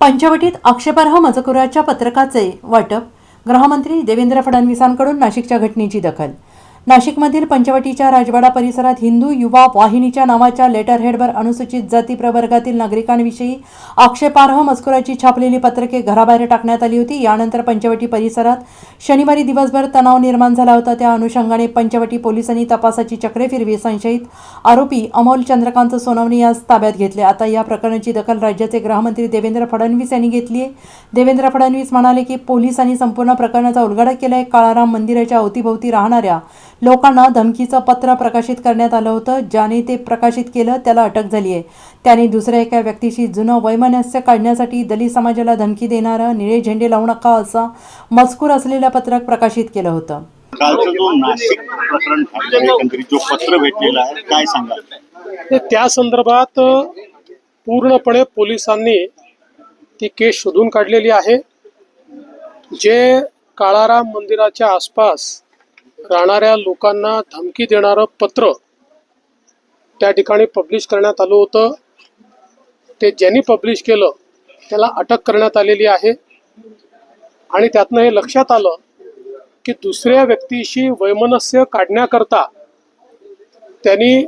पंचवटीत आक्षेपार्ह मजकुराच्या पत्रकाचे वाटप गृहमंत्री देवेंद्र फडणवीसांकडून नाशिकच्या घटनेची दखल नाशिकमधील पंचवटीच्या राजवाडा परिसरात हिंदू युवा वाहिनीच्या नावाच्या लेटरहेडवर अनुसूचित जाती प्रवर्गातील नागरिकांविषयी आक्षेपार्ह मजकुराची छापलेली पत्रके घराबाहेर टाकण्यात आली होती. यानंतर पंचवटी परिसरात शनिवारी दिवसभर तणाव निर्माण झाला होता. त्या अनुषंगाने पंचवटी पोलिसांनी तपासाची चक्रे फिरवी. संशयित आरोपी अमोल चंद्रकांत सोनवणे यास ताब्यात घेतले. आता या प्रकरणाची दखल राज्याचे गृहमंत्री देवेंद्र फडणवीस यांनी घेतली आहे. देवेंद्र फडणवीस म्हणाले की पोलिसांनी संपूर्ण प्रकरणाचा उलगडा केला आहे काळाराम मंदिराच्या अवतीभोवती राहणाऱ्या लोकांना धमकीचं पत्र प्रकाशित करण्यात आलं होतं. ज्याने ते प्रकाशित केलं त्याला अटक झाली आहे. त्याने दुसऱ्या एका व्यक्तीशी जुनं वैमनस्य काढण्यासाठी दलित समाजाला धमकी देणारं निळे झेंडे लावू नका असा मजकूर असलेलं पत्रक प्रकाशित केलं होतं. कालचं जो नाशिक प्रकरण जो पत्र भेटलेला आहे काय सांगाल? ते त्या संदर्भात पूर्णपणे पोलिसांनी ती केस शोधून काढलेली आहे. जे काळाराम मंदिराच्या आसपास राहणाऱ्या लोकांना धमकी देणारं पत्र त्या ठिकाणी पब्लिश करण्यात आलं होतं. ते ज्यांनी पब्लिश केलं त्याला अटक करण्यात आलेली आहे. आणि त्यातनं हे लक्षात आलं की दुसऱ्या व्यक्तीशी वैमनस्य काढण्याकरता त्यांनी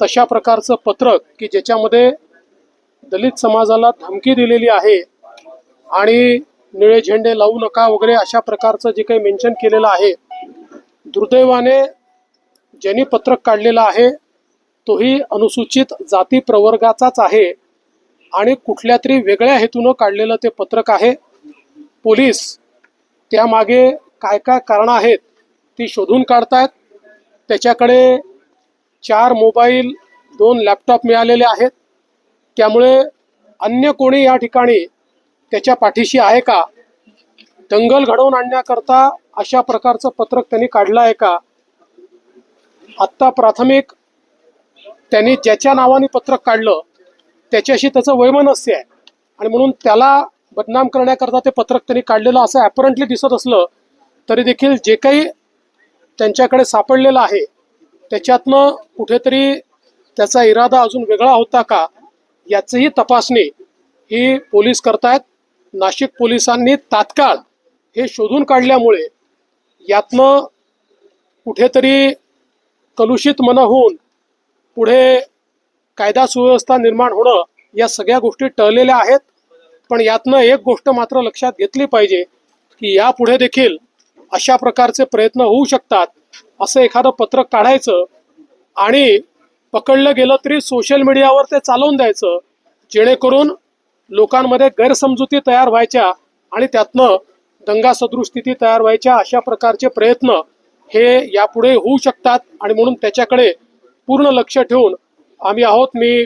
तशा प्रकारचं पत्रक की ज्याच्यामध्ये दलित समाजाला धमकी दिलेली आहे आणि निळे झेंडे लावू नका वगैरे अशा प्रकारचं जे काही मेन्शन केलेलं आहे दुर्दैवाने ज्यांनी पत्रक काढलेलं आहे तोही अनुसूचित जाती प्रवर्गाचाच आहे आणि कुठल्या तरी वेगळ्या हेतूनं काढलेलं ते पत्रक आहे. पोलीस त्यामागे काय काय कारणं आहेत ती शोधून काढतायत. त्याच्याकडे चार मोबाईल दोन लॅपटॉप मिळालेले आहेत. त्यामुळे अन्य कोणी या ठिकाणी त्याच्या पाठीशी आहे का? दंगल घडवून आणण्याकरता अशा प्रकारचं पत्रक त्यांनी काढलं आहे का? आत्ता प्राथमिक त्यांनी ज्याच्या नावाने पत्रक काढलं त्याच्याशी त्याचं वैमनस्य आहे. आणि म्हणून त्याला बदनाम करण्याकरता ते पत्रक त्यांनी काढलेलं असं ॲपरंटली दिसत असलं तरी देखील जे काही त्यांच्याकडे सापडलेलं आहे त्याच्यातनं कुठेतरी त्याचा इरादा अजून वेगळा होता का याचीही तपासणी ही पोलीस करतायत. नाशिक पोलिसांनी तात्काळ हे शोधून काढल्यामुळे यातनं कुठेतरी कलुषित मन होऊन पुढे कायदा सुव्यवस्था निर्माण होणं या सगळ्या गोष्टी टळलेल्या आहेत. पण यातनं एक गोष्ट मात्र लक्षात घेतली पाहिजे की यापुढे देखील अशा प्रकारचे प्रयत्न होऊ शकतात असं एखादं पत्रक काढायचं आणि पकडलं गेलं तरी सोशल मीडियावर ते चालवून द्यायचं जेणेकरून लोकांमध्ये गैरसमजुती तयार व्हायच्या आणि त्यातनं दंगा सदृश स्थिती तयार व्हायच्या अशा प्रकारचे प्रयत्न हे यापुढे होऊ शकतात आणि म्हणून त्याच्याकडे पूर्ण लक्ष ठेवून आम्ही आहोत. मी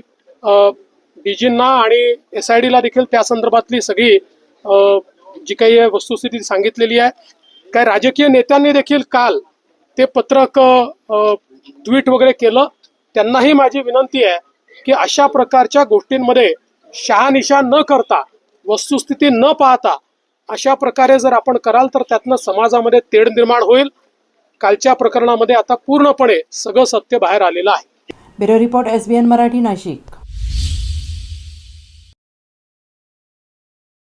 डीजींना आणि एस आय डीला देखील त्या संदर्भातली सगळी जी काही आहे वस्तुस्थिती सांगितलेली आहे. काय राजकीय नेत्यांनी देखील काल ते पत्रक ट्विट वगैरे केलं. त्यांनाही माझी विनंती आहे की अशा प्रकारच्या गोष्टींमध्ये शहानिशा न करता वस्तुस्थिती न पाहता अशा प्रकारे जर आपण कराल तर त्यातनं समाजामध्ये तेढ निर्माण होईल. कालच्या प्रकरणामध्ये आता पूर्णपणे सगळं सत्य बाहेर आलेलं आहे. Bureau report S B N Marathi Nashik.